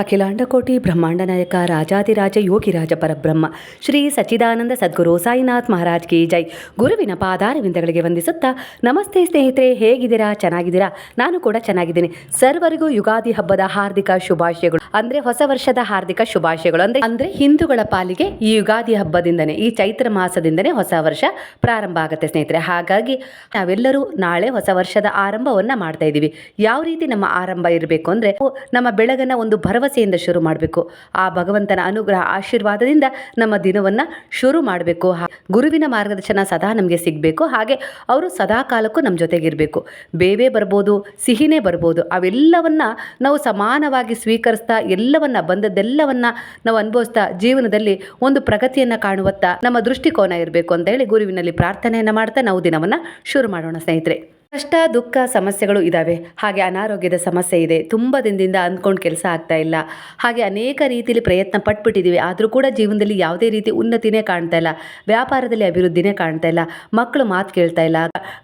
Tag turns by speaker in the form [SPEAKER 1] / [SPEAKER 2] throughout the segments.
[SPEAKER 1] ಅಖಿಲಾಂಡಕೋಟಿ ಬ್ರಹ್ಮಾಂಡ ನಾಯಕ ರಾಜಾದಿರಾಜ ಯೋಗಿರಾಜ ಪರಬ್ರಹ್ಮ, ಶ್ರೀ ಸಚ್ಚಿದಾನಂದ ಸದ್ಗುರು ಸಾಯಿನಾಥ್ ಮಹಾರಾಜ್ ಕಿ ಜೈ. ಗುರುವಿನ ಪಾದಾರವಿಂದಗಳಿಗೆ ವಂದಿಸುತ್ತಾ, ನಮಸ್ತೆ ಸ್ನೇಹಿತರೆ, ಹೇಗಿದ್ದೀರಾ? ಚೆನ್ನಾಗಿದ್ದೀರಾ? ನಾನು ಕೂಡ ಚೆನ್ನಾಗಿದ್ದೀನಿ. ಸರ್ವರಿಗೂ ಯುಗಾದಿ ಹಬ್ಬದ ಹಾರ್ದಿಕ ಶುಭಾಶಯಗಳು. ಅಂದ್ರೆ ಹೊಸ ವರ್ಷದ ಹಾರ್ದಿಕ ಶುಭಾಶಯಗಳು. ಅಂದ್ರೆ ಅಂದ್ರೆ ಹಿಂದೂಗಳ ಪಾಲಿಗೆ ಈ ಯುಗಾದಿ ಹಬ್ಬದಿಂದನೇ, ಈ ಚೈತ್ರ ಮಾಸದಿಂದನೇ ಹೊಸ ವರ್ಷ ಪ್ರಾರಂಭ ಆಗುತ್ತೆ ಸ್ನೇಹಿತರೆ. ಹಾಗಾಗಿ ನಾವೆಲ್ಲರೂ ನಾಳೆ ಹೊಸ ವರ್ಷದ ಆರಂಭವನ್ನ ಮಾಡ್ತಾ ಇದ್ದೀವಿ ಯಾವ ರೀತಿ ನಮ್ಮ ಆರಂಭ ಇರಬೇಕು ಅಂದ್ರೆ, ನಮ್ಮ ಬೆಳಗನ್ನ ಒಂದು ಭರವಸೆಯಿಂದ ಶುರು ಮಾಡಬೇಕು. ಆ ಭಗವಂತನ ಅನುಗ್ರಹ ಆಶೀರ್ವಾದದಿಂದ ನಮ್ಮ ದಿನವನ್ನು ಶುರು ಮಾಡಬೇಕು. ಗುರುವಿನ ಮಾರ್ಗದರ್ಶನ ಸದಾ ನಮಗೆ ಸಿಗಬೇಕು. ಹಾಗೆ ಅವರು ಸದಾ ಕಾಲಕ್ಕೂ ನಮ್ಮ ಜೊತೆಗಿರಬೇಕು. ಬೇವೇ ಬರ್ಬೋದು, ಸಿಹಿನೇ ಬರ್ಬೋದು, ಅವೆಲ್ಲವನ್ನ ನಾವು ಸಮಾನವಾಗಿ ಸ್ವೀಕರಿಸ್ತಾ ಎಲ್ಲವನ್ನ, ಬಂದದ್ದೆಲ್ಲವನ್ನ ನಾವು ಅನುಭವಿಸ್ತಾ ಜೀವನದಲ್ಲಿ ಒಂದು ಪ್ರಗತಿಯನ್ನು ಕಾಣುವತ್ತ ನಮ್ಮ ದೃಷ್ಟಿಕೋನ ಇರಬೇಕು ಅಂತ ಹೇಳಿ ಗುರುವಿನಲ್ಲಿ ಪ್ರಾರ್ಥನೆಯನ್ನು ಮಾಡ್ತಾ ನಾವು ದಿನವನ್ನು ಶುರು ಮಾಡೋಣ ಸ್ನೇಹಿತರೆ. ಕಷ್ಟ, ದುಃಖ ಸಮಸ್ಯೆಗಳು ಇದ್ದಾವೆ ಹಾಗೆ ಅನಾರೋಗ್ಯದ ಸಮಸ್ಯೆ ಇದೆ. ತುಂಬ ದಿನದಿಂದ ಅಂದ್ಕೊಂಡು ಕೆಲಸ ಆಗ್ತಾ ಇಲ್ಲ. ಹಾಗೆ ಅನೇಕ ರೀತಿಯಲ್ಲಿ ಪ್ರಯತ್ನ ಪಟ್ಬಿಟ್ಟಿದ್ದೀವಿ ಆದರೂ ಕೂಡ ಜೀವನದಲ್ಲಿ ಯಾವುದೇ ರೀತಿ ಉನ್ನತಿನೇ ಕಾಣ್ತಾ ಇಲ್ಲ. ವ್ಯಾಪಾರದಲ್ಲಿ ಅಭಿವೃದ್ಧಿನೇ ಕಾಣ್ತಾ ಇಲ್ಲ. ಮಕ್ಕಳು ಮಾತು ಕೇಳ್ತಾ ಇಲ್ಲ.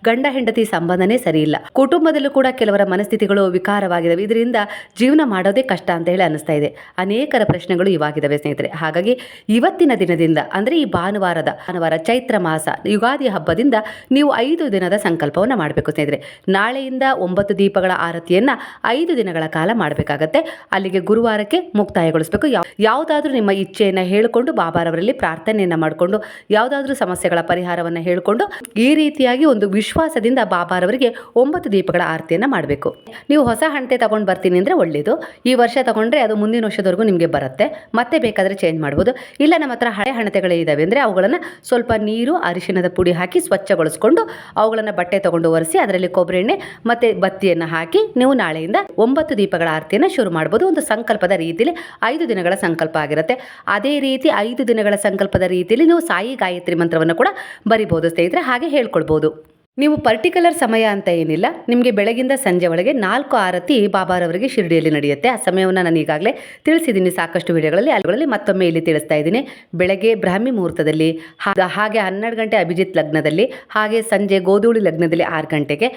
[SPEAKER 1] ಗಂಡ, ಹೆಂಡತಿ ಸಂಬಂಧನೇ ಸರಿ ಇಲ್ಲ. ಕುಟುಂಬದಲ್ಲೂ ಕೂಡ ಕೆಲವರ ಮನಸ್ಥಿತಿಗಳು ವಿಕಾರವಾಗಿದ್ದಾವೆ ಇದರಿಂದ ಜೀವನ ಮಾಡೋದೇ ಕಷ್ಟ ಅಂತ ಹೇಳಿ ಅನಿಸ್ತಾ ಇದೆ. ಅನೇಕರ ಪ್ರಶ್ನೆಗಳು ಇವಾಗಿದ್ದಾವೆ ಸ್ನೇಹಿತರೆ. ಹಾಗಾಗಿ ಇವತ್ತಿನ ದಿನದಿಂದ, ಅಂದರೆ ಈ ಭಾನುವಾರದ ಭಾನುವಾರ ಚೈತ್ರ ಮಾಸ, ಯುಗಾದಿ ಹಬ್ಬದಿಂದ ನೀವು ಐದು ದಿನದ ಸಂಕಲ್ಪವನ್ನು ಮಾಡಬೇಕು. ಸ್ನೇಹಿತರೆ ನಾಳೆಯಿಂದ ಒಂಬತ್ತು ದೀಪಗಳ ಆರತಿಯನ್ನು ಐದು ದಿನಗಳ ಕಾಲ ಮಾಡಬೇಕಾಗತ್ತೆ. ಅಲ್ಲಿಗೆ ಗುರುವಾರಕ್ಕೆ ಮುಕ್ತಾಯಗೊಳಿಸಬೇಕು. ಯಾವ ಯಾವುದಾದ್ರೂ ನಿಮ್ಮ ಇಚ್ಛೆಯನ್ನು ಹೇಳಿಕೊಂಡು ಬಾಬಾರವರಲ್ಲಿ ಪ್ರಾರ್ಥನೆಯನ್ನು ಮಾಡಿಕೊಂಡು, ಯಾವುದಾದ್ರೂ ಸಮಸ್ಯೆಗಳ ಪರಿಹಾರವನ್ನು ಹೇಳಿಕೊಂಡು ಈ ರೀತಿಯಾಗಿ ಒಂದು ವಿಶ್ವಾಸದಿಂದ ಬಾಬಾರವರಿಗೆ ಒಂಬತ್ತು ದೀಪಗಳ ಆರತಿಯನ್ನು ಮಾಡಬೇಕು. ನೀವು ಹೊಸ ಹಣತೆ ತಗೊಂಡು ಬರ್ತೀನಿ ಅಂದರೆ ಒಳ್ಳೆಯದು ಈ ವರ್ಷ ತಗೊಂಡ್ರೆ ಅದು ಮುಂದಿನ ವರ್ಷದವರೆಗೂ ನಿಮಗೆ ಬರುತ್ತೆ. ಮತ್ತೆ ಬೇಕಾದರೆ ಚೇಂಜ್ ಮಾಡ್ಬೋದು. ಇಲ್ಲ ನಮ್ಮ ಹತ್ರ ಹಳೆ ಹಣತೆಗಳೇ ಇದ್ದಾವೆ ಅಂದರೆ ಅವುಗಳನ್ನು ಸ್ವಲ್ಪ ನೀರು, ಅರಿಶಿಣದ ಪುಡಿ ಹಾಕಿ ಸ್ವಚ್ಛಗೊಳಿಸ್ಕೊಂಡು ಅವುಗಳನ್ನು ಬಟ್ಟೆ ತಗೊಂಡು ಒರೆಸಿ ಅದರಲ್ಲಿ ಕೊಬ್ಬರಿ ಎಣ್ಣೆ ಮತ್ತು ಬತ್ತಿಯನ್ನು ಹಾಕಿ ನೀವು ನಾಳೆಯಿಂದ ಒಂಬತ್ತು ದೀಪಗಳ ಆರತಿಯನ್ನು ಶುರು ಮಾಡ್ಬೋದು. ಒಂದು ಸಂಕಲ್ಪದ ರೀತಿಯಲ್ಲಿ ಐದು ದಿನಗಳ ಸಂಕಲ್ಪ ಆಗಿರುತ್ತೆ. ಅದೇ ರೀತಿ ಐದು ದಿನಗಳ ಸಂಕಲ್ಪದ ರೀತಿಯಲ್ಲಿ ನೀವು ಸಾಯಿ ಗಾಯತ್ರಿ ಮಂತ್ರವನ್ನು ಕೂಡ ಬರಿಬೋದು ಸ್ನೇಹಿತರೆ, ಹಾಗೆ ಹೇಳ್ಕೊಳ್ಬೋದು. ನೀವು ಪರ್ಟಿಕ್ಯುಲರ್ ಸಮಯ ಅಂತ ಏನಿಲ್ಲ, ನಿಮಗೆ ಬೆಳಗಿಂದ ಸಂಜೆ ಒಳಗೆ ನಾಲ್ಕು ಆರತಿ ಬಾಬಾರವರಿಗೆ ಶಿರಡಿಯಲ್ಲಿ ನಡೆಯುತ್ತೆ. ಆ ಸಮಯವನ್ನು ನಾನು ಈಗಾಗಲೇ ತಿಳಿಸಿದ್ದೀನಿ ಸಾಕಷ್ಟು ವಿಡಿಯೋಗಳಲ್ಲಿ ಅಲ್ಲಿಗಳಲ್ಲಿ ಮತ್ತೊಮ್ಮೆ ಇಲ್ಲಿ ತಿಳಿಸ್ತಾ ಇದ್ದೀನಿ. ಬೆಳಗ್ಗೆ ಬ್ರಾಹ್ಮಿ ಮುಹೂರ್ತದಲ್ಲಿ, ಹಾಗೆ ಹನ್ನೆರಡು ಗಂಟೆ ಅಭಿಜಿತ್ ಲಗ್ನದಲ್ಲಿ, ಹಾಗೆ ಸಂಜೆ ಗೋಧೂಳಿ ಲಗ್ನದಲ್ಲಿ ಆರು ಗಂಟೆಗೆ,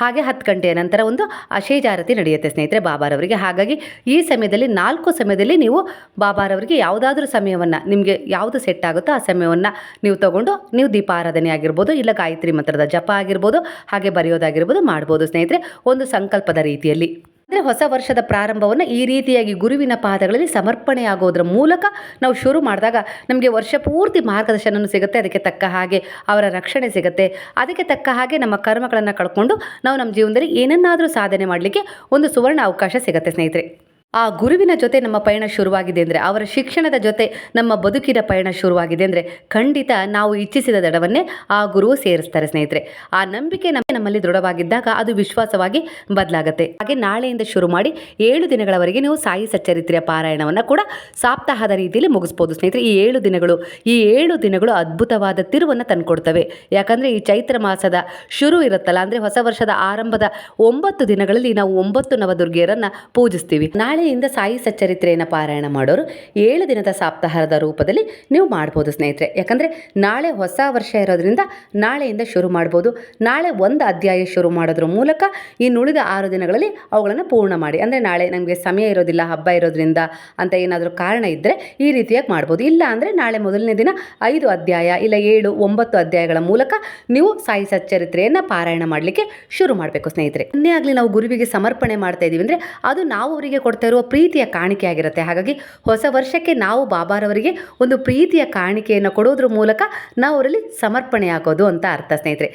[SPEAKER 1] ಹಾಗೆ ಹತ್ತು ಗಂಟೆಯ ನಂತರ ಒಂದು ಅಶೇಜ ಆರತಿ ನಡೆಯುತ್ತೆ ಸ್ನೇಹಿತರೆ ಬಾಬಾರವರಿಗೆ ಹಾಗಾಗಿ ಈ ಸಮಯದಲ್ಲಿ, ನಾಲ್ಕು ಸಮಯದಲ್ಲಿ ನೀವು ಬಾಬಾರವರಿಗೆ ಯಾವುದಾದ್ರೂ ಸಮಯವನ್ನು, ನಿಮಗೆ ಯಾವುದು ಸೆಟ್ ಆಗುತ್ತೋ ಆ ಸಮಯವನ್ನು ನೀವು ತಗೊಂಡು, ನೀವು ದೀಪಾರಾಧನೆ ಆಗಿರ್ಬೋದು, ಇಲ್ಲ ಗಾಯತ್ರಿ ಮಂತ್ರದ ಜಪ ಆಗಿರ್ಬೋದು, ಹಾಗೆ ಬರೆಯೋದಾಗಿರ್ಬೋದು ಮಾಡ್ಬೋದು ಸ್ನೇಹಿತರೆ. ಒಂದು ಸಂಕಲ್ಪದ ರೀತಿಯಲ್ಲಿ. ಅಂದರೆ ಹೊಸ ವರ್ಷದ ಪ್ರಾರಂಭವನ್ನು ಈ ರೀತಿಯಾಗಿ ಗುರುವಿನ ಪಾದಗಳಲ್ಲಿ ಸಮರ್ಪಣೆ ಆಗೋದ್ರ ಮೂಲಕ ನಾವು ಶುರು ಮಾಡಿದಾಗ ನಮಗೆ ವರ್ಷ ಪೂರ್ತಿ ಮಾರ್ಗದರ್ಶನ ಸಿಗುತ್ತೆ, ಅದಕ್ಕೆ ತಕ್ಕ ಹಾಗೆ ಅವರ ರಕ್ಷಣೆ ಸಿಗುತ್ತೆ. ಅದಕ್ಕೆ ತಕ್ಕ ಹಾಗೆ ನಮ್ಮ ಕರ್ಮಗಳನ್ನು ಕಳ್ಕೊಂಡು ನಾವು ನಮ್ಮ ಜೀವನದಲ್ಲಿ ಏನನ್ನಾದರೂ ಸಾಧನೆ ಮಾಡಲಿಕ್ಕೆ ಒಂದು ಸುವರ್ಣ ಅವಕಾಶ ಸಿಗುತ್ತೆ ಸ್ನೇಹಿತರೆ. ಆ ಗುರುವಿನ ಜೊತೆ ನಮ್ಮ ಪಯಣ ಶುರುವಾಗಿದೆ ಅಂದರೆ, ಅವರ ಶಿಕ್ಷಣದ ಜೊತೆ ನಮ್ಮ ಬದುಕಿನ ಪಯಣ ಶುರುವಾಗಿದೆ ಅಂದರೆ, ಖಂಡಿತ ನಾವು ಇಚ್ಛಿಸಿದ ದಡವನ್ನೇ ಆ ಗುರು ಸೇರಿಸ್ತಾರೆ ಸ್ನೇಹಿತರೆ. ಆ ನಂಬಿಕೆ ನಮಗೆ ನಮ್ಮಲ್ಲಿ ದೃಢವಾಗಿದ್ದಾಗ ಅದು ವಿಶ್ವಾಸವಾಗಿ ಬದಲಾಗುತ್ತೆ. ಹಾಗೆ ನಾಳೆಯಿಂದ ಶುರು ಮಾಡಿ ಏಳು ದಿನಗಳವರೆಗೆ ನೀವು ಸಾಯಿ ಸಚ್ಚರಿತ್ರೆಯ ಪಾರಾಯಣವನ್ನು ಕೂಡ ಸಾಪ್ತಾಹದ ರೀತಿಯಲ್ಲಿ ಮುಗಿಸ್ಬೋದು ಸ್ನೇಹಿತರೆ. ಈ ಏಳು ದಿನಗಳು, ಈ ಏಳು ದಿನಗಳು ಅದ್ಭುತವಾದ ತಿರುವನ್ನು ತಂದುಕೊಡ್ತವೆ. ಯಾಕಂದರೆ ಈ ಚೈತ್ರ ಮಾಸದ ಶುರು ಇರುತ್ತಲ್ಲ, ಅಂದರೆ ಹೊಸ ವರ್ಷದ ಆರಂಭದ ಒಂಬತ್ತು ದಿನಗಳಲ್ಲಿ ನಾವು ಒಂಬತ್ತು ನವದುರ್ಗಿಯರನ್ನು ಪೂಜಿಸ್ತೀವಿ. ನಾಳೆಯಿಂದ ಸಾಯಿ ಸಚ್ಚರಿತ್ರೆಯನ್ನು ಪಾರಾಯಣ ಮಾಡೋರು ಏಳು ದಿನದ ಸಾಪ್ತಾಹಾರದ ರೂಪದಲ್ಲಿ ನೀವು ಮಾಡ್ಬೋದು ಸ್ನೇಹಿತರೆ. ಯಾಕಂದರೆ ನಾಳೆ ಹೊಸ ವರ್ಷ ಇರೋದ್ರಿಂದ ನಾಳೆಯಿಂದ ಶುರು ಮಾಡ್ಬೋದು. ನಾಳೆ ಒಂದು ಅಧ್ಯಾಯ ಶುರು ಮಾಡೋದ್ರ ಮೂಲಕ ಇನ್ನು ಉಳಿದ ಆರು ದಿನಗಳಲ್ಲಿ ಅವುಗಳನ್ನು ಪೂರ್ಣ ಮಾಡಿ. ಅಂದರೆ ನಾಳೆ ನಮಗೆ ಸಮಯ ಇರೋದಿಲ್ಲ, ಹಬ್ಬ ಇರೋದ್ರಿಂದ ಅಂತ ಏನಾದರೂ ಕಾರಣ ಇದ್ದರೆ ಈ ರೀತಿಯಾಗಿ ಮಾಡ್ಬೋದು. ಇಲ್ಲ ಅಂದರೆ ನಾಳೆ ಮೊದಲನೇ ದಿನ ಐದು ಅಧ್ಯಾಯ ಇಲ್ಲ ಏಳು, ಒಂಬತ್ತು ಅಧ್ಯಾಯಗಳ ಮೂಲಕ ನೀವು ಸಾಯಿ ಸಚ್ಚರಿತ್ರೆಯನ್ನು ಪಾರಾಯಣ ಮಾಡಲಿಕ್ಕೆ ಶುರು ಮಾಡಬೇಕು ಸ್ನೇಹಿತರೆ. ಇನ್ನೇ ಆಗಲಿ ನಾವು ಗುರುವಿಗೆ ಸಮರ್ಪಣೆ ಮಾಡ್ತಾ ಇದ್ದೀವಿ ಅಂದರೆ ಅದು ನಾವು ಅವರಿಗೆ ಕೊಡ್ತಾ ಇರುವ ಪ್ರೀತಿಯ ಕಾಣಿಕೆ ಆಗಿರುತ್ತೆ ಹಾಗಾಗಿ ಹೊಸ ವರ್ಷಕ್ಕೆ ನಾವು ಬಾಬಾರವರಿಗೆ ಒಂದು ಪ್ರೀತಿಯ ಕಾಣಿಕೆಯನ್ನು ಕೊಡೋದ್ರ ಮೂಲಕ ನಾವು ಅವರಲ್ಲಿ ಸಮರ್ಪಣೆ ಆಗೋದು ಅಂತ ಅರ್ಥ ಸ್ನೇಹಿತರೆ.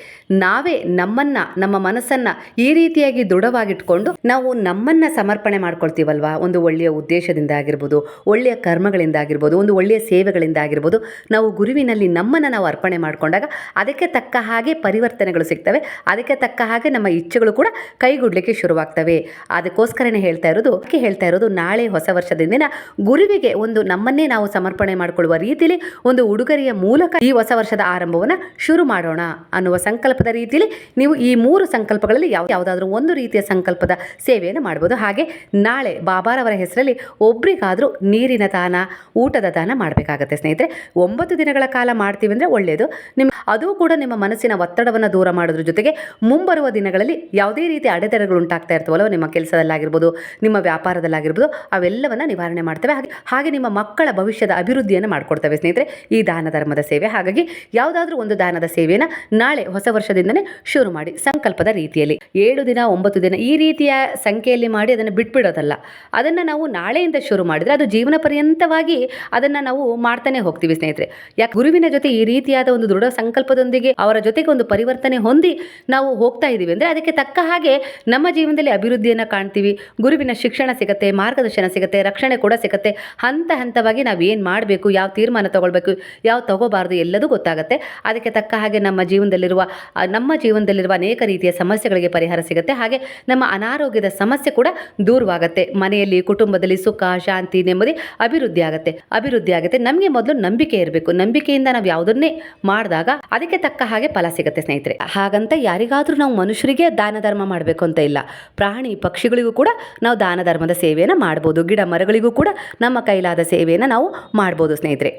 [SPEAKER 1] ನಾವೇ ನಮ್ಮನ್ನ, ನಮ್ಮ ಮನಸ್ಸನ್ನು ಈ ರೀತಿಯಾಗಿ ದೃಢವಾಗಿಟ್ಕೊಂಡು ನಾವು ನಮ್ಮನ್ನ ಸಮರ್ಪಣೆ ಮಾಡ್ಕೊಳ್ತೀವಲ್ವಾ? ಒಂದು ಒಳ್ಳೆಯ ಉದ್ದೇಶದಿಂದ ಆಗಿರ್ಬೋದು, ಒಳ್ಳೆಯ ಕರ್ಮಗಳಿಂದ ಆಗಿರ್ಬೋದು, ಒಂದು ಒಳ್ಳೆಯ ಸೇವೆಗಳಿಂದ ಆಗಿರ್ಬೋದು, ನಾವು ಗುರುವಿನಲ್ಲಿ ನಮ್ಮನ್ನು ನಾವು ಅರ್ಪಣೆ ಮಾಡಿಕೊಂಡಾಗ ಅದಕ್ಕೆ ತಕ್ಕ ಹಾಗೆ ಪರಿವರ್ತನೆಗಳು ಸಿಗ್ತವೆ. ಅದಕ್ಕೆ ತಕ್ಕ ಹಾಗೆ ನಮ್ಮ ಇಚ್ಛೆಗಳು ಕೂಡ ಕೈಗೂಡ್ಲಿಕ್ಕೆ ಶುರುವಾಗ್ತವೆ. ಅದಕ್ಕೋಸ್ಕರನೇ ಹೇಳ್ತಾ ಇರೋದು, ಅದಕ್ಕೆ ಹೇಳ್ತಾ ಇರೋದು ನಾಳೆ ಹೊಸ ವರ್ಷದ ದಿನ. ಗುರುವಿಗೆ ಒಂದು ನಮ್ಮನ್ನೇ ನಾವು ಸಮರ್ಪಣೆ ಮಾಡಿಕೊಳ್ಳುವ ರೀತಿಯಲ್ಲಿ ಒಂದು ಉಡುಗೊರೆಯ ಮೂಲಕ ಈ ಹೊಸ ವರ್ಷದ ಆರಂಭವನ್ನು ಶುರು ಮಾಡೋಣ ಅನ್ನುವ ಸಂಕಲ್ಪದ ರೀತಿಯಲ್ಲಿ ನೀವು ಈ ಮೂರು ಸಂಕಲ್ಪಗಳಲ್ಲಿ ಯಾವ ಯಾವುದಾದ್ರೂ ಒಂದು ರೀತಿಯ ಸಂಕಲ್ಪದ ಸೇವೆಯನ್ನು ಮಾಡ್ಬೋದು. ಹಾಗೆ ನಾಳೆ ಬಾಬಾರವರ ಹೆಸರಲ್ಲಿ ಒಬ್ರಿಗಾದರೂ ನೀರಿನ ದಾನ, ಊಟದ ದಾನ ಮಾಡಬೇಕಾಗತ್ತೆ ಸ್ನೇಹಿತರೆ. ಒಂಬತ್ತು ದಿನಗಳ ಕಾಲ ಮಾಡ್ತೀವಿ ಅಂದರೆ ಒಳ್ಳೆಯದು ನಿಮ್ಮ ಅದು ಕೂಡ ನಿಮ್ಮ ಮನಸ್ಸಿನ ಒತ್ತಡವನ್ನು ದೂರ ಮಾಡೋದ್ರ ಜೊತೆಗೆ ಮುಂಬರುವ ದಿನಗಳಲ್ಲಿ ಯಾವುದೇ ರೀತಿ ಅಡೆತಡೆಗಳು ಉಂಟಾಗ್ತಾ ಇರ್ತವಲ್ಲ ನಿಮ್ಮ ಕೆಲಸದಲ್ಲಾಗಿರ್ಬೋದು, ನಿಮ್ಮ ವ್ಯಾಪಾರದಲ್ಲಾಗಿರ್ಬೋದು ಸಮಸ್ಯೆಗಳಾಗಿರ್ಬೋದು ಅವೆಲ್ಲವನ್ನು ನಿವಾರಣೆ ಮಾಡ್ತವೆ. ಹಾಗೆ ಹಾಗೆ ನಿಮ್ಮ ಮಕ್ಕಳ ಭವಿಷ್ಯದ ಅಭಿವೃದ್ಧಿಯನ್ನು ಮಾಡಿಕೊಡ್ತವೆ ಸ್ನೇಹಿತರೆ. ಈ ದಾನ ಧರ್ಮದ ಸೇವೆ. ಹಾಗಾಗಿ ಯಾವುದಾದ್ರೂ ಒಂದು ದಾನದ ಸೇವೆಯನ್ನು ನಾಳೆ ಹೊಸ ವರ್ಷದಿಂದನೇ ಶುರು ಮಾಡಿ ಸಂಕಲ್ಪದ ರೀತಿಯಲ್ಲಿ. ಏಳು ದಿನ, ಒಂಬತ್ತು ದಿನ ಈ ರೀತಿಯ ಸಂಖ್ಯೆಯಲ್ಲಿ ಮಾಡಿ ಅದನ್ನು ಬಿಟ್ಬಿಡೋದಲ್ಲ. ಅದನ್ನು ನಾವು ನಾಳೆಯಿಂದ ಶುರು ಮಾಡಿದರೆ ಅದು ಜೀವನ ಪರ್ಯಂತವಾಗಿ ಅದನ್ನು ನಾವು ಮಾಡ್ತಾನೆ ಹೋಗ್ತೀವಿ ಸ್ನೇಹಿತರೆ. ಯಾಕೆ, ಗುರುವಿನ ಜೊತೆ ಈ ರೀತಿಯಾದ ಒಂದು ದೃಢ ಸಂಕಲ್ಪದೊಂದಿಗೆ ಅವರ ಜೊತೆಗೆ ಒಂದು ಪರಿವರ್ತನೆ ಹೊಂದಿ ನಾವು ಹೋಗ್ತಾ ಇದ್ದೀವಿ ಅಂದರೆ ಅದಕ್ಕೆ ತಕ್ಕ ಹಾಗೆ ನಮ್ಮ ಜೀವನದಲ್ಲಿ ಅಭಿವೃದ್ಧಿಯನ್ನು ಕಾಣ್ತೀವಿ. ಗುರುವಿನ ಶಿಕ್ಷಣ ಸಿಗುತ್ತೆ. ಮಾರ್ಗದರ್ಶನ ಸಿಗುತ್ತೆ, ರಕ್ಷಣೆ ಕೂಡ ಸಿಗುತ್ತೆ. ಹಂತ ಹಂತವಾಗಿ ನಾವು ಏನು ಮಾಡಬೇಕು, ಯಾವ ತೀರ್ಮಾನ ತಗೊಳ್ಬೇಕು, ಯಾವ ತಗೋಬಾರ್ದು ಎಲ್ಲದೂ ಗೊತ್ತಾಗುತ್ತೆ. ಅದಕ್ಕೆ ತಕ್ಕ ಹಾಗೆ ನಮ್ಮ ಜೀವನದಲ್ಲಿರುವ ನಮ್ಮ ಜೀವನದಲ್ಲಿರುವ ಅನೇಕ ರೀತಿಯ ಸಮಸ್ಯೆಗಳಿಗೆ ಪರಿಹಾರ ಸಿಗುತ್ತೆ. ಹಾಗೆ ನಮ್ಮ ಅನಾರೋಗ್ಯದ ಸಮಸ್ಯೆ ಕೂಡ ದೂರವಾಗುತ್ತೆ. ಮನೆಯಲ್ಲಿ, ಕುಟುಂಬದಲ್ಲಿ ಸುಖ, ಶಾಂತಿ, ನೆಮ್ಮದಿ ಅಭಿವೃದ್ಧಿ ಆಗುತ್ತೆ. ಅಭಿವೃದ್ಧಿ ಆಗುತ್ತೆ. ನಮಗೆ ಮೊದಲು ನಂಬಿಕೆ ಇರಬೇಕು. ನಂಬಿಕೆಯಿಂದ ನಾವು ಯಾವುದನ್ನೇ ಮಾಡಿದಾಗ ಅದಕ್ಕೆ ತಕ್ಕ ಹಾಗೆ ಫಲ ಸಿಗುತ್ತೆ ಸ್ನೇಹಿತರೆ. ಹಾಗಂತ ಯಾರಿಗಾದರೂ ನಾವು ಮನುಷ್ಯರಿಗೆ ದಾನ ಧರ್ಮ ಮಾಡಬೇಕು ಅಂತ ಇಲ್ಲ. ಪ್ರಾಣಿ ಪಕ್ಷಿಗಳಿಗೂ ಕೂಡ ನಾವು ದಾನ ಧರ್ಮದ ಸೇವೆಯನ್ನು ಮಾಡ್ಬೋದು. ಗಿಡ ಮರಗಳಿಗೂ ಕೂಡ ನಮ್ಮ ಕೈಲಾದ ಸೇವೆಯನ್ನು ನಾವು ಮಾಡ್ಬೋದು ಸ್ನೇಹಿತರೆ.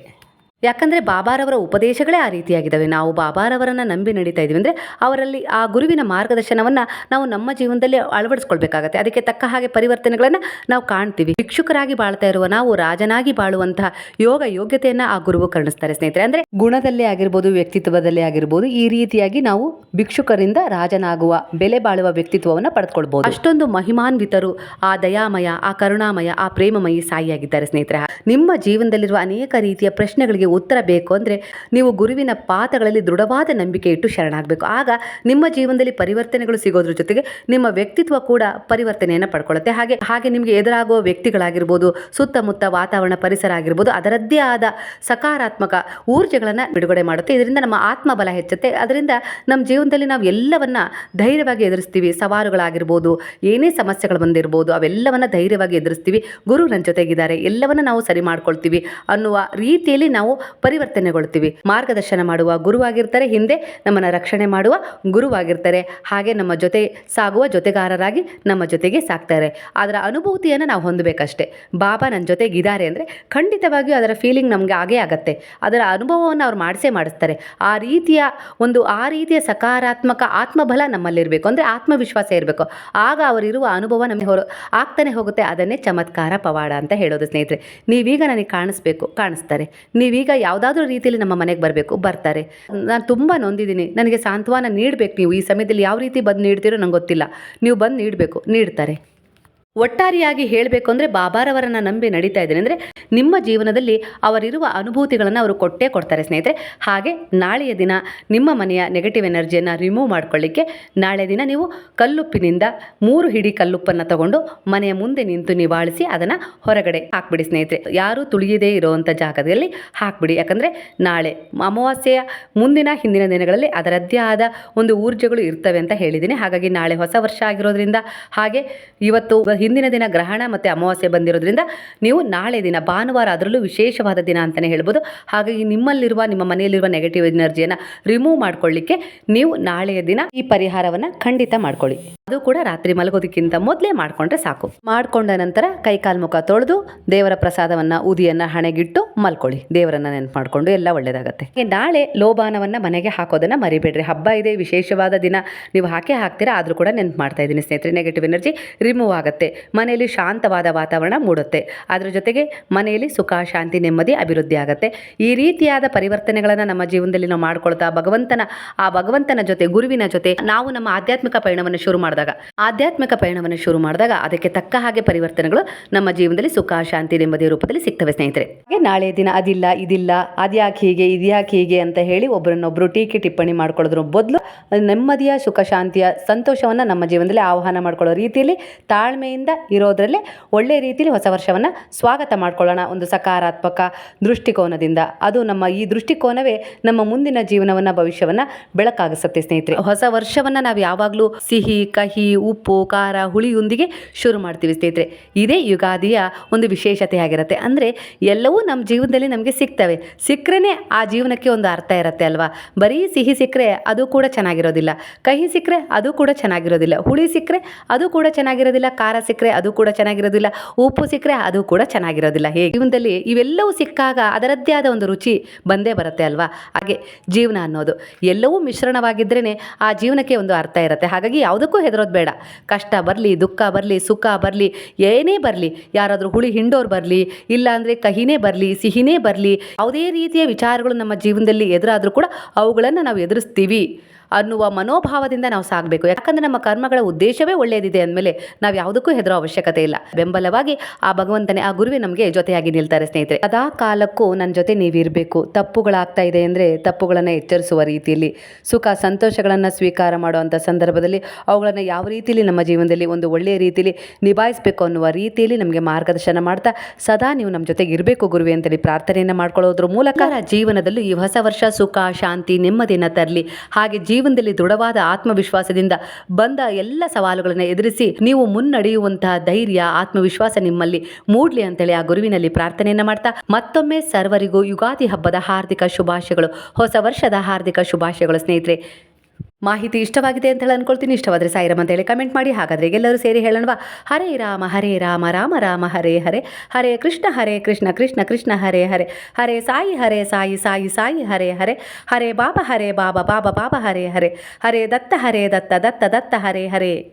[SPEAKER 1] ಯಾಕಂದರೆ ಬಾಬಾರವರ ಉಪದೇಶಗಳೇ ಆ ರೀತಿಯಾಗಿದ್ದಾವೆ. ನಾವು ಬಾಬಾರವರನ್ನು ನಂಬಿ ನಡೀತಾ ಇದ್ದೀವಿ. ಅಂದರೆ ಅವರಲ್ಲಿ ಆ ಗುರುವಿನ ಮಾರ್ಗದರ್ಶನವನ್ನು ನಾವು ನಮ್ಮ ಜೀವನದಲ್ಲಿ ಅಳವಡಿಸ್ಕೊಳ್ಬೇಕಾಗತ್ತೆ. ಅದಕ್ಕೆ ತಕ್ಕ ಹಾಗೆ ಪರಿವರ್ತನೆಗಳನ್ನು ನಾವು ಕಾಣ್ತೀವಿ. ಭಿಕ್ಷುಕರಾಗಿ ಬಾಳ್ತಾ ಇರುವ ನಾವು ರಾಜನಾಗಿ ಬಾಳುವಂತಹ ಯೋಗ ಯೋಗ್ಯತೆಯನ್ನು ಆ ಗುರುವು ಕರ್ಣಿಸ್ತಾರೆ ಸ್ನೇಹಿತರೆ. ಅಂದರೆ ಗುಣದಲ್ಲೇ ಆಗಿರ್ಬೋದು, ವ್ಯಕ್ತಿತ್ವದಲ್ಲೇ ಆಗಿರ್ಬೋದು, ಈ ರೀತಿಯಾಗಿ ನಾವು ಭಿಕ್ಷುಕರಿಂದ ರಾಜನಾಗುವ, ಬೆಲೆ ಬಾಳುವ ವ್ಯಕ್ತಿತ್ವವನ್ನು ಪಡೆದುಕೊಳ್ಬೋದು. ಅಷ್ಟೊಂದು ಮಹಿಮಾನ್ವಿತರು ಆ ದಯಾಮಯ, ಆ ಕರುಣಾಮಯ, ಆ ಪ್ರೇಮಮಯಿ ಸಾಯಿಯಾಗಿದ್ದಾರೆ ಸ್ನೇಹಿತರೆ. ನಿಮ್ಮ ಜೀವನದಲ್ಲಿರುವ ಅನೇಕ ರೀತಿಯ ಪ್ರಶ್ನೆಗಳಿಗೆ ಉತ್ತರ ಬೇಕು ಅಂದರೆ ನೀವು ಗುರುವಿನ ಪಾಠಗಳಲ್ಲಿ ದೃಢವಾದ ನಂಬಿಕೆ ಇಟ್ಟು ಶರಣಾಗಬೇಕು. ಆಗ ನಿಮ್ಮ ಜೀವನದಲ್ಲಿ ಪರಿವರ್ತನೆಗಳು ಸಿಗೋದ್ರ ಜೊತೆಗೆ ನಿಮ್ಮ ವ್ಯಕ್ತಿತ್ವ ಕೂಡ ಪರಿವರ್ತನೆಯನ್ನು ಪಡ್ಕೊಳ್ಳುತ್ತೆ ಹಾಗೆ ಹಾಗೆ ನಿಮಗೆ ಎದುರಾಗುವ ವ್ಯಕ್ತಿಗಳಾಗಿರ್ಬೋದು, ಸುತ್ತಮುತ್ತ ವಾತಾವರಣ ಪರಿಸರ ಆಗಿರ್ಬೋದು, ಅದರದ್ದೇ ಆದ ಸಕಾರಾತ್ಮಕ ಊರ್ಜೆಗಳನ್ನು ಬಿಡುಗಡೆ ಮಾಡುತ್ತೆ. ಇದರಿಂದ ನಮ್ಮ ಆತ್ಮಬಲ ಹೆಚ್ಚುತ್ತೆ. ಅದರಿಂದ ನಮ್ಮ ಜೀವನದಲ್ಲಿ ನಾವು ಎಲ್ಲವನ್ನ ಧೈರ್ಯವಾಗಿ ಎದುರಿಸ್ತೀವಿ. ಸವಾಲುಗಳಾಗಿರ್ಬೋದು, ಏನೇ ಸಮಸ್ಯೆಗಳು ಬಂದಿರ್ಬೋದು, ಅವೆಲ್ಲವನ್ನ ಧೈರ್ಯವಾಗಿ ಎದುರಿಸ್ತೀವಿ. ಗುರು ನನ್ನ ಜೊತೆಗಿದ್ದಾರೆ. ಎಲ್ಲವನ್ನ ನಾವು ಸರಿ ಮಾಡ್ಕೊಳ್ತೀವಿ ಅನ್ನುವ ರೀತಿಯಲ್ಲಿ ನಾವು ಪರಿವರ್ತನೆಗೊಳ್ತೀವಿ. ಮಾರ್ಗದರ್ಶನ ಮಾಡುವ ಗುರುವಾಗಿರ್ತಾರೆ, ಹಿಂದೆ ನಮ್ಮನ್ನು ರಕ್ಷಣೆ ಮಾಡುವ ಗುರುವಾಗಿರ್ತಾರೆ. ಹಾಗೆ ನಮ್ಮ ಜೊತೆ ಸಾಗುವ ಜೊತೆಗಾರರಾಗಿ ನಮ್ಮ ಜೊತೆಗೆ ಸಾಕ್ತಾರೆ. ಅದರ ಅನುಭೂತಿಯನ್ನು ನಾವು ಹೊಂದಬೇಕಷ್ಟೇ. ಬಾಬಾ ನನ್ನ ಜೊತೆಗಿದ್ದಾರೆ ಅಂದರೆ ಖಂಡಿತವಾಗಿಯೂ ಅದರ ಫೀಲಿಂಗ್ ನಮಗೆ ಆಗೇ ಆಗತ್ತೆ. ಅದರ ಅನುಭವವನ್ನು ಅವ್ರು ಮಾಡಿಸೇ ಮಾಡಿಸ್ತಾರೆ. ಆ ರೀತಿಯ ಒಂದು, ಆ ರೀತಿಯ ಸಕಾರಾತ್ಮಕ ಆತ್ಮಬಲ ನಮ್ಮಲ್ಲಿರಬೇಕು ಅಂದರೆ ಆತ್ಮವಿಶ್ವಾಸ ಇರಬೇಕು. ಆಗ ಅವರಿರುವ ಅನುಭವ ನಮಗೆ ಹೊರ, ಆಗ್ತಾನೆ ಹೋಗುತ್ತೆ. ಅದನ್ನೇ ಚಮತ್ಕಾರ ಪವಾಡ ಅಂತ ಹೇಳೋದು ಸ್ನೇಹಿತರೆ. ನೀವೀಗ ನನಗೆ ಕಾಣಿಸ್ಬೇಕು, ಕಾಣಿಸ್ತಾರೆ. ನೀವೀಗ ಯಾವುದಾದ್ರೂ ರೀತಿಯಲ್ಲಿ ನಮ್ಮ ಮನೆಗೆ ಬರಬೇಕು, ಬರ್ತಾರೆ. ನಾನು ತುಂಬ ನೊಂದಿದ್ದೀನಿ. ನನಗೆ ಸಾಂತ್ವನ ನೀಡಬೇಕು ನೀವು. ಈ ಸಮಯದಲ್ಲಿ ಯಾವ ರೀತಿ ಬಂದು ನೀಡ್ತೀರೋ ನಂಗೆ ಗೊತ್ತಿಲ್ಲ. ನೀವು ಬಂದು ನೀಡಬೇಕು, ನೀಡ್ತಾರೆ. ಒಟ್ಟಾರೆಯಾಗಿ ಹೇಳಬೇಕು ಅಂದರೆ ಬಾಬಾರವರನ್ನು ನಂಬಿ ನಡೀತಾ ಇದ್ದೇನೆ. ಅಂದರೆ ನಿಮ್ಮ ಜೀವನದಲ್ಲಿ ಅವರಿರುವ ಅನುಭೂತಿಗಳನ್ನು ಅವರು ಕೊಟ್ಟೇ ಕೊಡ್ತಾರೆ ಸ್ನೇಹಿತರೆ. ಹಾಗೆ ನಾಳೆಯ ದಿನ ನಿಮ್ಮ ಮನೆಯ ನೆಗೆಟಿವ್ ಎನರ್ಜಿಯನ್ನು ರಿಮೂವ್ ಮಾಡಿಕೊಳ್ಳಿಕ್ಕೆ ನಾಳೆ ದಿನ ನೀವು ಕಲ್ಲುಪ್ಪಿನಿಂದ ಮೂರು ಹಿಡಿ ಕಲ್ಲುಪ್ಪನ್ನು ತಗೊಂಡು ಮನೆಯ ಮುಂದೆ ನಿಂತು ನಿವಾಳಿಸಿ ಅದನ್ನು ಹೊರಗಡೆ ಹಾಕ್ಬಿಡಿ ಸ್ನೇಹಿತರೆ. ಯಾರೂ ತುಳಿಯದೇ ಇರುವಂಥ ಜಾಗದಲ್ಲಿ ಹಾಕ್ಬಿಡಿ. ಯಾಕಂದರೆ ನಾಳೆ ಅಮಾವಾಸ್ಯೆಯ ಮುಂದಿನ ಹಿಂದಿನ ದಿನಗಳಲ್ಲಿ ಅದರದ್ದೇ ಆದ ಒಂದು ಊರ್ಜೆಗಳು ಇರ್ತವೆ ಅಂತ ಹೇಳಿದ್ದೀನಿ. ಹಾಗಾಗಿ ನಾಳೆ ಹೊಸ ವರ್ಷ ಆಗಿರೋದ್ರಿಂದ ಹಾಗೆ ಇವತ್ತು ಹಿಂದಿನ ದಿನ ಗ್ರಹಣ ಮತ್ತು ಅಮಾವಾಸ್ಯೆ ಬಂದಿರೋದ್ರಿಂದ ನೀವು ನಾಳೆ ದಿನ, ಭಾನುವಾರ ಅದರಲ್ಲೂ ವಿಶೇಷವಾದ ದಿನ ಅಂತಲೇ ಹೇಳ್ಬೋದು. ಹಾಗಾಗಿ ನಿಮ್ಮಲ್ಲಿರುವ, ನಿಮ್ಮ ಮನೆಯಲ್ಲಿರುವ ನೆಗೆಟಿವ್ ಎನರ್ಜಿಯನ್ನು ರಿಮೂವ್ ಮಾಡ್ಕೊಳ್ಳಿಕ್ಕೆ ನೀವು ನಾಳೆಯ ದಿನ ಈ ಪರಿಹಾರವನ್ನು ಖಂಡಿತ ಮಾಡ್ಕೊಳ್ಳಿ. ಅದು ಕೂಡ ರಾತ್ರಿ ಮಲಗೋದಕ್ಕಿಂತ ಮೊದಲೇ ಮಾಡಿಕೊಂಡ್ರೆ ಸಾಕು. ಮಾಡಿಕೊಂಡ ನಂತರ ಕೈಕಾಲ್ ಮುಖ ತೊಳೆದು ದೇವರ ಪ್ರಸಾದವನ್ನ ಉದಿಯನ್ನು ಹಣೆಗಿಟ್ಟು ಮಲ್ಕೊಳ್ಳಿ. ದೇವರನ್ನ ನೆನಪು ಮಾಡಿಕೊಂಡು ಎಲ್ಲ ಒಳ್ಳೇದಾಗತ್ತೆ. ನಾಳೆ ಲೋಬಾನವನ್ನ ಮನೆಗೆ ಹಾಕೋದನ್ನ ಮರಿಬೇಡ್ರಿ. ಹಬ್ಬ ಇದೆ, ವಿಶೇಷವಾದ ದಿನ. ನೀವು ಹಾಕೇ ಹಾಕ್ತೀರಾ, ಆದರೂ ಕೂಡ ನೆನಪು ಮಾಡ್ತಾ ಇದ್ದೀನಿ ಸ್ನೇಹಿತರೆ. ನೆಗೆಟಿವ್ ಎನರ್ಜಿ ರಿಮೂವ್ ಆಗುತ್ತೆ. ಮನೆಯಲ್ಲಿ ಶಾಂತವಾದ ವಾತಾವರಣ ಮೂಡುತ್ತೆ. ಅದರ ಜೊತೆಗೆ ಮನೆಯಲ್ಲಿ ಸುಖ, ಶಾಂತಿ, ನೆಮ್ಮದಿ, ಅಭಿವೃದ್ಧಿ ಆಗುತ್ತೆ. ಈ ರೀತಿಯಾದ ಪರಿವರ್ತನೆಗಳನ್ನು ನಮ್ಮ ಜೀವನದಲ್ಲಿ ನಾವು ಮಾಡ್ಕೊಳ್ತಾ ಭಗವಂತನ, ಆ ಭಗವಂತನ ಜೊತೆ, ಗುರುವಿನ ಜೊತೆ ನಾವು ನಮ್ಮ ಆಧ್ಯಾತ್ಮಿಕ ಪಯಣವನ್ನು ಶುರು ಮಾಡಿದಾಗ, ಆಧ್ಯಾತ್ಮಿಕ ಪಯಣವನ್ನು ಶುರು ಮಾಡಿದಾಗ ಅದಕ್ಕೆ ತಕ್ಕ ಹಾಗೆ ಪರಿವರ್ತನೆಗಳು ನಮ್ಮ ಜೀವನದಲ್ಲಿ ಸುಖ, ಶಾಂತಿ, ನೆಮ್ಮದಿಯ ರೂಪದಲ್ಲಿ ಸಿಗ್ತವೆ ಸ್ನೇಹಿತರೆ. ಹಾಗೆ ನಾಳೆ ದಿನ ಅದಿಲ್ಲ, ಇದಿಲ್ಲ, ಅದ್ಯಾಕೆ ಹೀಗೆ, ಇದ್ಯಾಕೆ ಹೀಗೆ ಅಂತ ಹೇಳಿ ಒಬ್ಬರನ್ನೊಬ್ಬರು ಟೀಕೆ ಟಿಪ್ಪಣಿ ಮಾಡ್ಕೊಳ್ಳೋದ್ರ ಬದಲು ನೆಮ್ಮದಿಯ, ಸುಖ, ಶಾಂತಿಯ ಸಂತೋಷವನ್ನು ನಮ್ಮ ಜೀವನದಲ್ಲಿ ಆಹ್ವಾನ ಮಾಡ್ಕೊಳ್ಳೋ ರೀತಿಯಲ್ಲಿ ತಾಳ್ಮೆಯಿಂದ ಇರೋದ್ರಲ್ಲೇ ಒಳ್ಳೆಯ ರೀತಿಯಲ್ಲಿ ಹೊಸ ವರ್ಷವನ್ನು ಸ್ವಾಗತ ಮಾಡ್ಕೊಳ್ಳೋಣ. ಒಂದು ಸಕಾರಾತ್ಮಕ ದೃಷ್ಟಿಕೋನದಿಂದ. ಅದು ನಮ್ಮ ಈ ದೃಷ್ಟಿಕೋನವೇ ನಮ್ಮ ಮುಂದಿನ ಜೀವನವನ್ನು, ಭವಿಷ್ಯವನ್ನು ಬೆಳಕಾಗಿಸುತ್ತೆ ಸ್ನೇಹಿತರೆ. ಹೊಸ ವರ್ಷವನ್ನು ನಾವು ಯಾವಾಗಲೂ ಸಿಹಿ ಕಹಿ ಉಪ್ಪು, ಖಾರ, ಹುಳಿಯೊಂದಿಗೆ ಶುರು ಮಾಡ್ತೀವಿ ಸ್ನೇಹಿತರೆ. ಇದೇ ಯುಗಾದಿಯ ಒಂದು ವಿಶೇಷತೆ ಆಗಿರುತ್ತೆ. ಅಂದರೆ ಎಲ್ಲವೂ ನಮ್ಮ ಜೀವನದಲ್ಲಿ ನಮಗೆ ಸಿಗ್ತವೆ. ಸಿಕ್ಕರೆ ಆ ಜೀವನಕ್ಕೆ ಒಂದು ಅರ್ಥ ಇರುತ್ತೆ ಅಲ್ವಾ? ಬರೀ ಸಿಹಿ ಸಿಕ್ಕರೆ ಅದು ಕೂಡ ಚೆನ್ನಾಗಿರೋದಿಲ್ಲ. ಕಹಿ ಸಿಕ್ಕರೆ ಅದು ಕೂಡ ಚೆನ್ನಾಗಿರೋದಿಲ್ಲ. ಹುಳಿ ಸಿಕ್ಕರೆ ಅದು ಕೂಡ ಚೆನ್ನಾಗಿರೋದಿಲ್ಲ. ಖಾರ ಸಿಕ್ಕರೆ ಅದು ಕೂಡ ಚೆನ್ನಾಗಿರೋದಿಲ್ಲ. ಉಪ್ಪು ಸಿಕ್ಕರೆ ಅದು ಕೂಡ ಚೆನ್ನಾಗಿರೋದಿಲ್ಲ. ಹೇಗೆ? ಜೀವನದಲ್ಲಿ ಇವೆಲ್ಲವೂ ಸಿಕ್ಕಾಗ ಅದರದ್ದೇ ಆದ ಒಂದು ರುಚಿ ಬಂದೇ ಬರುತ್ತೆ ಅಲ್ವಾ? ಹಾಗೆ ಜೀವನ ಅನ್ನೋದು. ಎಲ್ಲವೂ ಮಿಶ್ರಣವಾಗಿದ್ರೇ ಆ ಜೀವನಕ್ಕೆ ಒಂದು ಅರ್ಥ ಇರುತ್ತೆ. ಹಾಗಾಗಿ ಯಾವುದಕ್ಕೂ ಹೆದರೋದು ಬೇಡ. ಕಷ್ಟ ಬರಲಿ, ದುಃಖ ಬರಲಿ, ಸುಖ ಬರಲಿ, ಏನೇ ಬರಲಿ, ಯಾರಾದರೂ ಹುಳಿ ಹಿಂಡೋರು ಬರಲಿ ಇಲ್ಲ ಅಂದರೆ ಕಹಿನೇ ಬರಲಿ, ಸಿಹಿನೇ ಬರಲಿ, ಯಾವುದೇ ರೀತಿಯ ವಿಚಾರಗಳು ನಮ್ಮ ಜೀವನದಲ್ಲಿ ಎದುರಾದರೂ ಕೂಡ ಅವುಗಳನ್ನು ನಾವು ಎದುರಿಸ್ತೀವಿ. ಅನ್ನುವ ಮನೋಭಾವದಿಂದ ನಾವು ಸಾಗಬೇಕು. ಯಾಕಂದರೆ ನಮ್ಮ ಕರ್ಮಗಳ ಉದ್ದೇಶವೇ ಒಳ್ಳೆಯದಿದೆ ಅಂದಮೇಲೆ ನಾವು ಯಾವುದಕ್ಕೂ ಹೆದರೋ ಅವಶ್ಯಕತೆ ಇಲ್ಲ. ಬೆಂಬಲವಾಗಿ ಆ ಭಗವಂತನೇ, ಆ ಗುರುವೇ ನಮಗೆ ಜೊತೆಯಾಗಿ ನಿಲ್ತಾರೆ ಸ್ನೇಹಿತರೆ. ಅದಾ ಕಾಲಕ್ಕೂ ನನ್ನ ಜೊತೆ ನೀವಿರಬೇಕು. ತಪ್ಪುಗಳಾಗ್ತಾ ಇದೆ ಅಂದರೆ ತಪ್ಪುಗಳನ್ನು ಎಚ್ಚರಿಸುವ ರೀತಿಯಲ್ಲಿ, ಸುಖ ಸಂತೋಷಗಳನ್ನು ಸ್ವೀಕಾರ ಮಾಡುವಂಥ ಸಂದರ್ಭದಲ್ಲಿ ಅವುಗಳನ್ನು ಯಾವ ರೀತಿಯಲ್ಲಿ ನಮ್ಮ ಜೀವನದಲ್ಲಿ ಒಂದು ಒಳ್ಳೆಯ ರೀತಿಯಲ್ಲಿ ನಿಭಾಯಿಸಬೇಕು ಅನ್ನುವ ರೀತಿಯಲ್ಲಿ ನಮಗೆ ಮಾರ್ಗದರ್ಶನ ಮಾಡ್ತಾ ಸದಾ ನೀವು ನಮ್ಮ ಜೊತೆಗೆ ಇರಬೇಕು ಗುರುವೆ ಅಂತೇಳಿ ಪ್ರಾರ್ಥನೆಯನ್ನು ಮಾಡ್ಕೊಳ್ಳೋದ್ರ ಮೂಲಕ ಜೀವನದಲ್ಲೂ ಈ ಹೊಸ ವರ್ಷ ಸುಖ, ಶಾಂತಿ, ನೆಮ್ಮದಿಯನ್ನು ತರಲಿ. ಹಾಗೆ ಜೀವನದಲ್ಲಿ ದೃಢವಾದ ಆತ್ಮವಿಶ್ವಾಸದಿಂದ ಬಂದ ಎಲ್ಲ ಸವಾಲುಗಳನ್ನು ಎದುರಿಸಿ ನೀವು ಮುನ್ನಡೆಯುವಂತಹ ಧೈರ್ಯ, ಆತ್ಮವಿಶ್ವಾಸ ನಿಮ್ಮಲ್ಲಿ ಮೂಡ್ಲಿ ಅಂತೇಳಿ ಆ ಗುರುವಿನಲ್ಲಿ ಪ್ರಾರ್ಥನೆಯನ್ನು ಮಾಡ್ತಾ ಮತ್ತೊಮ್ಮೆ ಸರ್ವರಿಗೂ ಯುಗಾದಿ ಹಬ್ಬದ ಹಾರ್ದಿಕ ಶುಭಾಶಯಗಳು. ಹೊಸ ವರ್ಷದ ಹಾರ್ದಿಕ ಶುಭಾಶಯಗಳು ಸ್ನೇಹಿತರೆ. ಮಾಹಿತಿ ಇಷ್ಟವಾಗಿದೆ ಅಂತ ಹೇಳಿ ಅನ್ಕೊಳ್ತೀನಿ. ಇಷ್ಟವಾದರೆ ಅಂತ ಹೇಳಿ ಕಮೆಂಟ್ ಮಾಡಿ. ಹಾಗಾದರೆ ಎಲ್ಲರೂ ಸೇರಿ ಹೇಳೋಣವಾ? ಹರೇ ರಾಮ ಹರೇ ರಾಮ ರಾಮ ರಾಮ, ಹರೇ ಹರೇ. ಹರೇ ಕೃಷ್ಣ ಹರೇ ಕೃಷ್ಣ ಕೃಷ್ಣ ಕೃಷ್ಣ, ಹರೇ ಹರೇ. ಹರೇ ಸಾಯಿ ಹರೇ ಸಾಯಿ ಸಾಯಿ ಸಾಯಿ, ಹರೇ ಹರೇ. ಹರೇ ಬಾಬಾ ಹರೇ ಬಾಬಾ ಬಾಬಾ ಬಾಬಾ, ಹರೇ ಹರೇ. ಹರೇ ದತ್ತ ಹರೇ ದತ್ತ ದತ್ತ ದತ್ತ, ಹರೇ ಹರೇ.